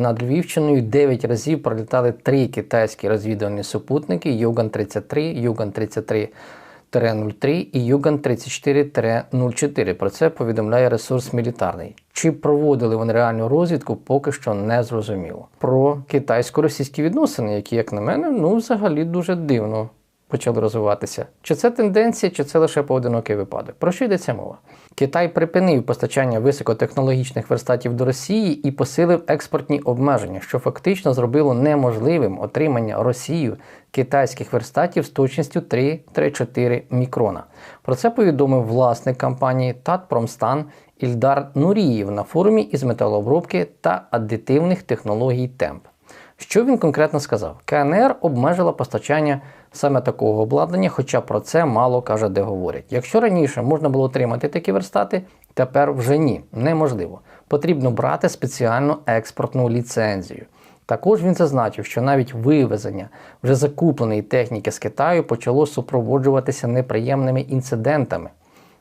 Над Львівщиною 9 разів пролітали три китайські розвідувальні супутники Юган 33, Юган 33 03 і Юган 34-04. Про це повідомляє ресурс мілітарний. Чи проводили вони реальну розвідку, поки що не зрозуміло. Про китайсько-російські відносини, які, як на мене, ну взагалі дуже дивно почали розвиватися. Чи це тенденція, чи це лише поодинокий випадок? Про що йдеться мова? Китай припинив постачання високотехнологічних верстатів до Росії і посилив експортні обмеження, що фактично зробило неможливим отримання Росією китайських верстатів з точністю 3-4 мікрона. Про це повідомив власник компанії Татпромстан Ільдар Нуріїв на форумі із металообробки та аддитивних технологій Темп. Що він конкретно сказав? КНР обмежила постачання саме такого обладнання, хоча про це мало каже, де говорять. Якщо раніше можна було отримати такі верстати, тепер вже ні, неможливо. Потрібно брати спеціальну експортну ліцензію. Також він зазначив, що навіть вивезення вже закупленої техніки з Китаю почало супроводжуватися неприємними інцидентами.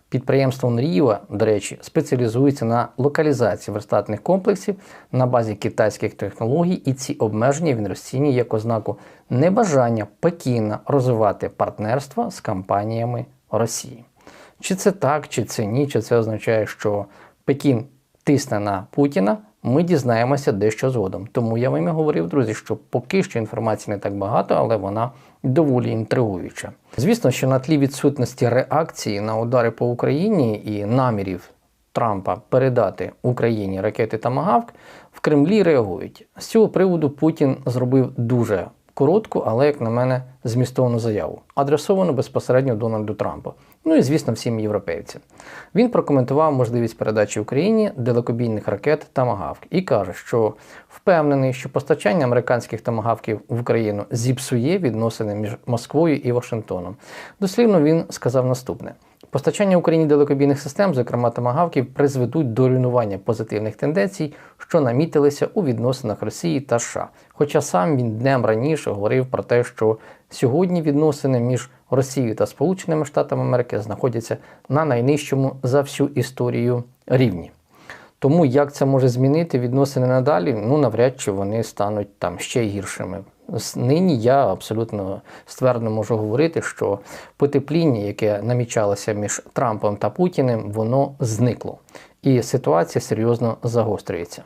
Підприємство Нріва, до речі, спеціалізується на локалізації верстатних комплексів на базі китайських технологій, і ці обмеження він розцінює як ознаку небажання Пекіна розвивати партнерство з компаніями Росії. Чи це так, чи це ні, чи це означає, що Пекін тисне на Путіна, ми дізнаємося дещо згодом. Тому я вам і говорив, друзі, що поки що інформації не так багато, але вона доволі інтригуюча. Звісно, що на тлі відсутності реакції на удари по Україні і намірів Трампа передати Україні ракети та магавк в Кремлі реагують. З цього приводу Путін зробив дуже коротку, але, як на мене, змістовну заяву, адресовану безпосередньо Дональду Трампу. Ну і, звісно, всім європейцям. Він прокоментував можливість передачі Україні далекобійних ракет Тамагавк і каже, що впевнений, що постачання американських тамагавків в Україну зіпсує відносини між Москвою і Вашингтоном. Дослівно він сказав наступне. Постачання Україні далекобійних систем, зокрема тамагавків, призведуть до руйнування позитивних тенденцій, що намітилися у відносинах Росії та США. Хоча сам він днем раніше говорив про те, що сьогодні відносини між Росією та Сполученими Штатами Америки знаходяться на найнижчому за всю історію рівні. Тому як це може змінити відносини надалі, ну навряд чи вони стануть там ще гіршими. Нині я абсолютно ствердно можу говорити, що потепління, яке намічалося між Трампом та Путіним, воно зникло. І ситуація серйозно загострюється.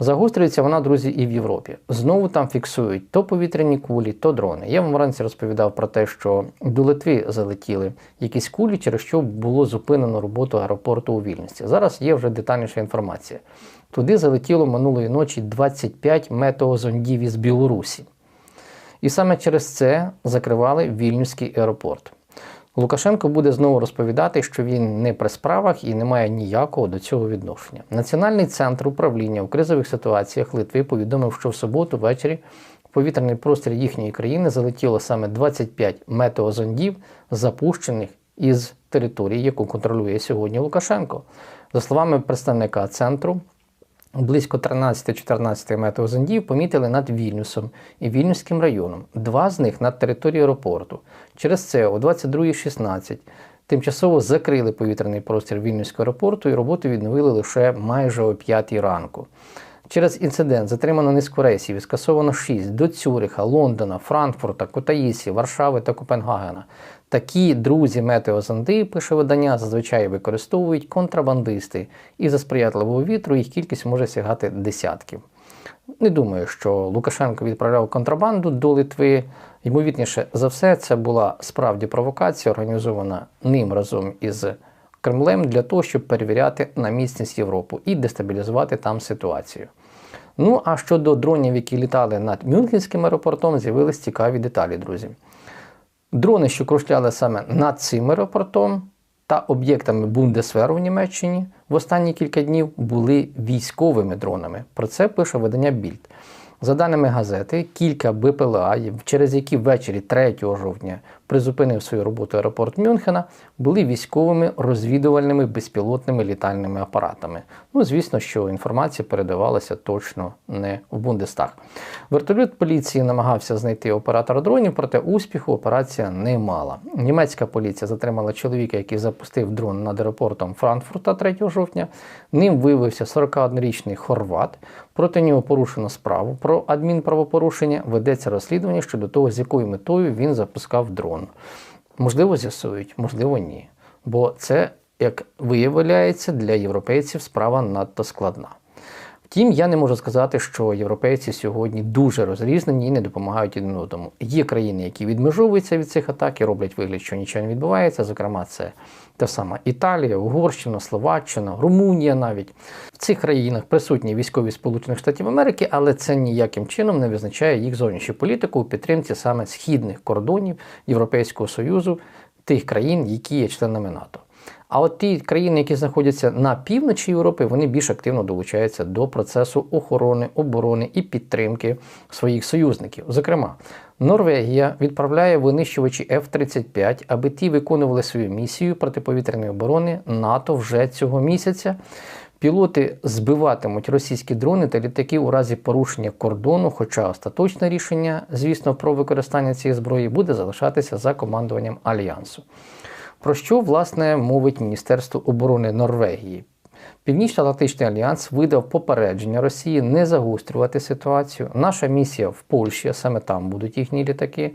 Загострюється вона, друзі, і в Європі. Знову там фіксують то повітряні кулі, то дрони. Я вам вранці розповідав про те, що до Литви залетіли якісь кулі, через що було зупинено роботу аеропорту у вільності. Зараз є вже детальніша інформація. Туди залетіло минулої ночі 25 метеозондів із Білорусі. І саме через це закривали Вільнюський аеропорт. Лукашенко буде знову розповідати, що він не при справах і не має ніякого до цього відношення. Національний центр управління у кризових ситуаціях Литви повідомив, що в суботу ввечері в повітряний простір їхньої країни залетіло саме 25 метеозондів, запущених із території, яку контролює сьогодні Лукашенко. За словами представника центру. Близько 13-14 метеозондів помітили над Вільнюсом і Вільнюським районом. Два з них над територією аеропорту. Через це о 22.16 тимчасово закрили повітряний простір Вільнюського аеропорту і роботу відновили лише майже о 5 ранку. Через інцидент затримано низку рейсів і скасовано 6 до Цюриха, Лондона, Франкфурта, Кутаїсі, Варшави та Копенгагена. Такі друзі метеозонди, пише видання, зазвичай використовують контрабандисти, і за сприятливого вітру їх кількість може сягати десятків. Не думаю, що Лукашенко відправляв контрабанду до Литви. Ймовірніше за все, це була справді провокація, організована ним разом із Кремлем для того, щоб перевіряти на міцність Європу і дестабілізувати там ситуацію. Ну а щодо дронів, які літали над Мюнхенським аеропортом, з'явились цікаві деталі, друзі. Дрони, що кружляли саме над цим аеропортом та об'єктами Бундесверу в Німеччині в останні кілька днів були військовими дронами. Про це пише видання Більд. За даними газети, кілька БПЛА, через які ввечері 3 жовтня призупинив свою роботу аеропорт Мюнхена, були військовими розвідувальними безпілотними літальними апаратами. Ну, звісно, що інформація передавалася точно не в Бундестаг. Вертольот поліції намагався знайти оператора дронів, проте успіху операція не мала. Німецька поліція затримала чоловіка, який запустив дрон над аеропортом Франкфурта 3 жовтня. Ним виявився 41-річний хорват. Проти нього порушено справу про адмінправопорушення. Ведеться розслідування щодо того, з якою метою він запускав дрон. Можливо, з'ясують, можливо, ні. Бо це, як виявляється, для європейців справа надто складна. Втім, я не можу сказати, що європейці сьогодні дуже розрізнені і не допомагають один одному. Є країни, які відмежовуються від цих атак і роблять вигляд, що нічого не відбувається. Зокрема, це та сама Італія, Угорщина, Словаччина, Румунія навіть. В цих країнах присутні військові Сполучених Штатів Америки, але це ніяким чином не визначає їх зовнішню політику у підтримці саме східних кордонів Європейського Союзу, тих країн, які є членами НАТО. А от ті країни, які знаходяться на півночі Європи, вони більш активно долучаються до процесу охорони, оборони і підтримки своїх союзників. Зокрема, Норвегія відправляє винищувачі F-35, аби ті виконували свою місію протиповітряної оборони НАТО вже цього місяця. Пілоти збиватимуть російські дрони та літаки у разі порушення кордону, хоча остаточне рішення, звісно, про використання цієї зброї буде залишатися за командуванням альянсу. Про що власне мовить Міністерство оборони Норвегії? Північно-Атлантичний альянс видав попередження Росії не загострювати ситуацію. Наша місія в Польщі, а саме там будуть їхні літаки,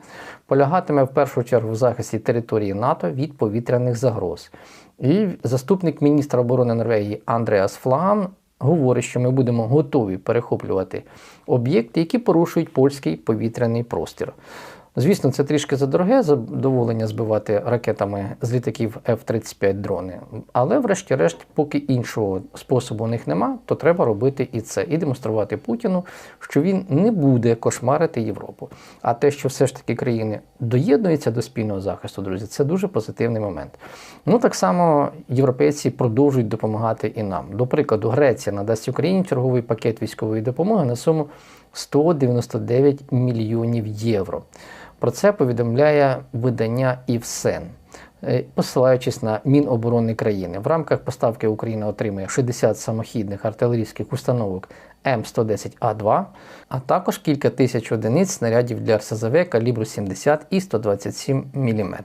полягатиме в першу чергу в захисті території НАТО від повітряних загроз. І заступник міністра оборони Норвегії Андреас Флаган говорить, що ми будемо готові перехоплювати об'єкти, які порушують польський повітряний простір. Звісно, це трішки задороге задоволення збивати ракетами з літаків F-35 дрони. Але, врешті-решт, поки іншого способу у них нема, то треба робити і це, і демонструвати Путіну, що він не буде кошмарити Європу. А те, що все ж таки країни доєднуються до спільного захисту, друзі, це дуже позитивний момент. Ну так само європейці продовжують допомагати і нам. До прикладу, Греція надасть Україні черговий пакет військової допомоги на суму 199 мільйонів євро. Про це повідомляє видання «Івсен», е, посилаючись на Міноборони країни. В рамках поставки Україна отримує 60 самохідних артилерійських установок М110А2, а також кілька тисяч одиниць снарядів для РСЗВ калібру 70 і 127 мм.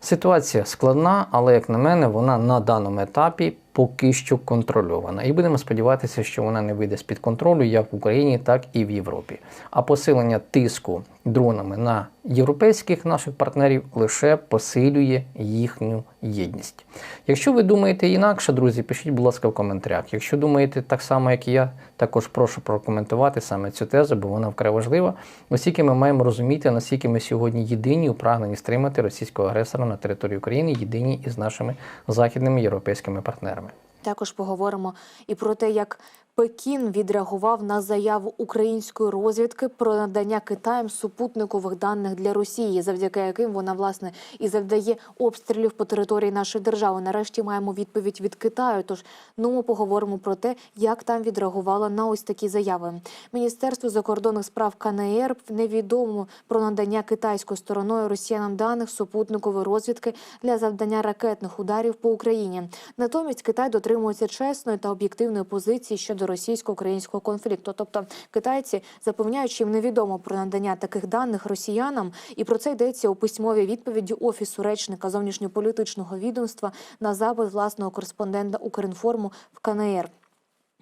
Ситуація складна, але, як на мене, вона на даному етапі поки що контрольована. І будемо сподіватися, що вона не вийде з-під контролю як в Україні, так і в Європі. А посилення тиску дронами на європейських наших партнерів лише посилює їхню єдність. Якщо ви думаєте інакше, друзі, пишіть, будь ласка, в коментарях. Якщо думаєте так само, як і я, також прошу прокоментувати саме цю тезу, бо вона вкрай важлива, оскільки ми маємо розуміти, наскільки ми сьогодні єдині у прагненні стримати російського агресора на території України, єдині із нашими західними європейськими партнерами. Також поговоримо і про те, як Пекін відреагував на заяву української розвідки про надання Китаєм супутникових даних для Росії, завдяки яким вона власне і завдає обстрілів по території нашої держави. Нарешті маємо відповідь від Китаю. Тож ну ми поговоримо про те, як там відреагувала на ось такі заяви. Міністерство закордонних справ КНР невідомо про надання китайською стороною росіянам даних супутникової розвідки для завдання ракетних ударів по Україні. Натомість Китай дотримується чесної та об'єктивної позиції щодо російсько-українського конфлікту. Тобто китайці запевняють, що їм невідомо про надання таких даних росіянам, і про це йдеться у письмовій відповіді офісу речника зовнішньополітичного відомства на запит власного кореспондента Укрінформу в КНР.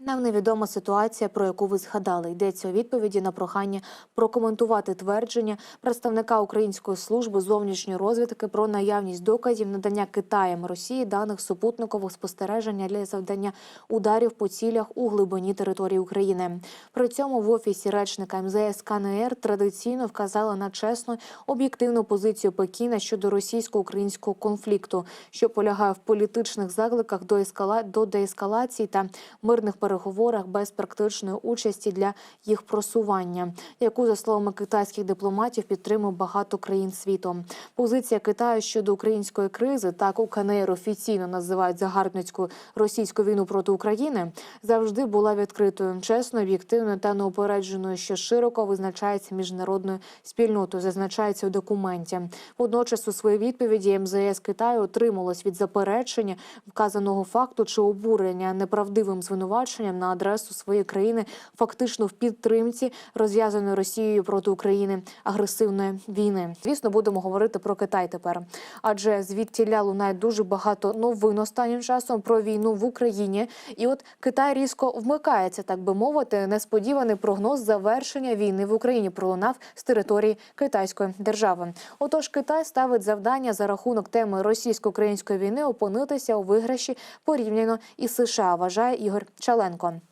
Нам невідома ситуація, про яку ви згадали. Йдеться у відповіді на прохання прокоментувати твердження представника Української служби зовнішньої розвідки про наявність доказів надання Китаєм Росії даних супутникового спостереження для завдання ударів по цілях у глибині території України. При цьому в офісі речника МЗС КНР традиційно вказали на чесну об'єктивну позицію Пекіна щодо російсько-українського конфлікту, що полягає в політичних закликах до ескала до деескалації та мирних переговорів переговорах без практичної участі для їх просування, яку за словами китайських дипломатів підтримує багато країн світу. Позиція Китаю щодо української кризи, так у КНР офіційно називають загарбницьку російську війну проти України, завжди була відкритою, чесною, об'єктивною та неупередженою, що широко визначається міжнародною спільнотою, зазначається у документі. Водночас у своїй відповіді МЗС Китаю отрималось від заперечення вказаного факту чи обурення неправдивим звинуваченням на адресу своєї країни, фактично в підтримці розв'язаної Росією проти України агресивної війни. Звісно, будемо говорити про Китай тепер, адже звідтіля лунає дуже багато новин останнім часом про війну в Україні. І от Китай різко вмикається, так би мовити, несподіваний прогноз завершення війни в Україні пролунав з території китайської держави. Отож, Китай ставить завдання за рахунок теми російсько-української війни опинитися у виграші порівняно із США, вважає Ігор Чаленко.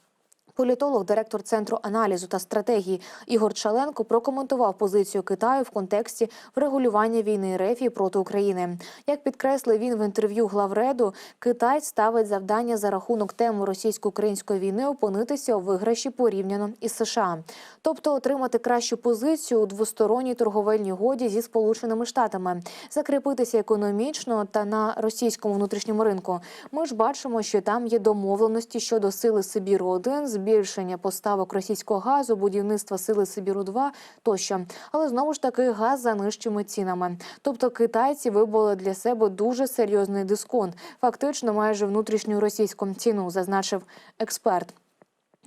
Політолог, директор центру аналізу та стратегії Ігор Чаленко прокоментував позицію Китаю в контексті врегулювання війни РФ проти України. Як підкреслив він в інтерв'ю главреду, Китай ставить завдання за рахунок теми російсько-української війни опинитися у виграші порівняно із США, тобто отримати кращу позицію у двосторонній торговельній годі зі Сполученими Штатами, закріпитися економічно та на російському внутрішньому ринку. Ми ж бачимо, що там є домовленості щодо сили Сибіру 1 збільшення поставок російського газу, будівництва сили Сибіру 2 тощо. Але знову ж таки газ за нижчими цінами. Тобто китайці вибули для себе дуже серйозний дисконт, фактично майже внутрішню російську ціну, зазначив експерт.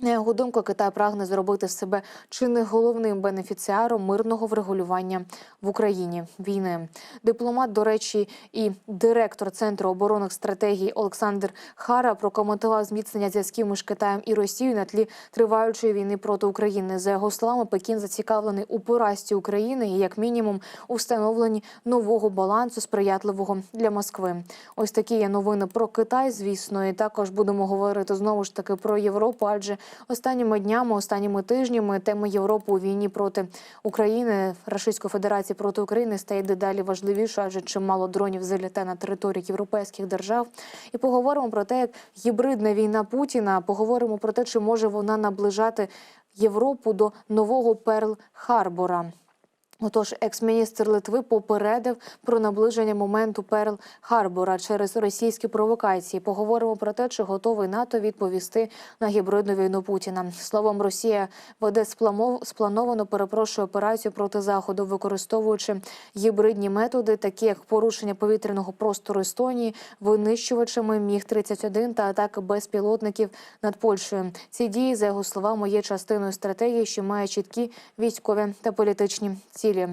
На його думку, Китай прагне зробити себе чи не головним бенефіціаром мирного врегулювання в Україні війни. Дипломат, до речі, і директор центру оборонних стратегій Олександр Хара прокоментував зміцнення зв'язків між Китаєм і Росією на тлі триваючої війни проти України. За його словами, Пекін зацікавлений у поразці України і, як мінімум, у встановленні нового балансу сприятливого для Москви. Ось такі є новини про Китай. Звісно, і також будемо говорити знову ж таки про Європу, адже Останніми днями, останніми тижнями тема Європи у війні проти України, Російської Федерації проти України стає дедалі важливішою, адже чимало дронів залітає на території європейських держав. І поговоримо про те, як гібридна війна Путіна. Поговоримо про те, чи може вона наближати Європу до нового Перл-Харбора. Отож, екс-міністр Литви попередив про наближення моменту Перл Харбора через російські провокації. Поговоримо про те, чи готовий НАТО відповісти на гібридну війну Путіна. Словом, Росія веде сплановану перепрошую операцію проти заходу, використовуючи гібридні методи, такі як порушення повітряного простору Естонії, винищувачами міг 31 та атаки безпілотників над Польщею. Ці дії, за його словами, є частиною стратегії, що має чіткі військові та політичні цілі.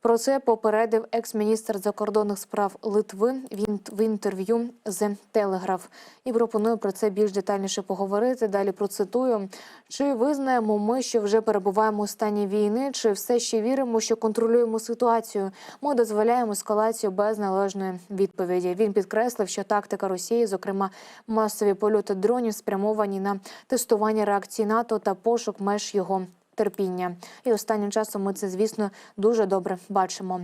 Про це попередив екс-міністр закордонних справ Литви. Він в інтерв'ю з Телеграф і пропоную про це більш детальніше поговорити. Далі процитую: чи визнаємо ми, що вже перебуваємо у стані війни, чи все ще віримо, що контролюємо ситуацію? Ми дозволяємо ескалацію без належної відповіді. Він підкреслив, що тактика Росії, зокрема масові польоти дронів, спрямовані на тестування реакції НАТО та пошук меж його терпіння. І останнім часом ми це, звісно, дуже добре бачимо.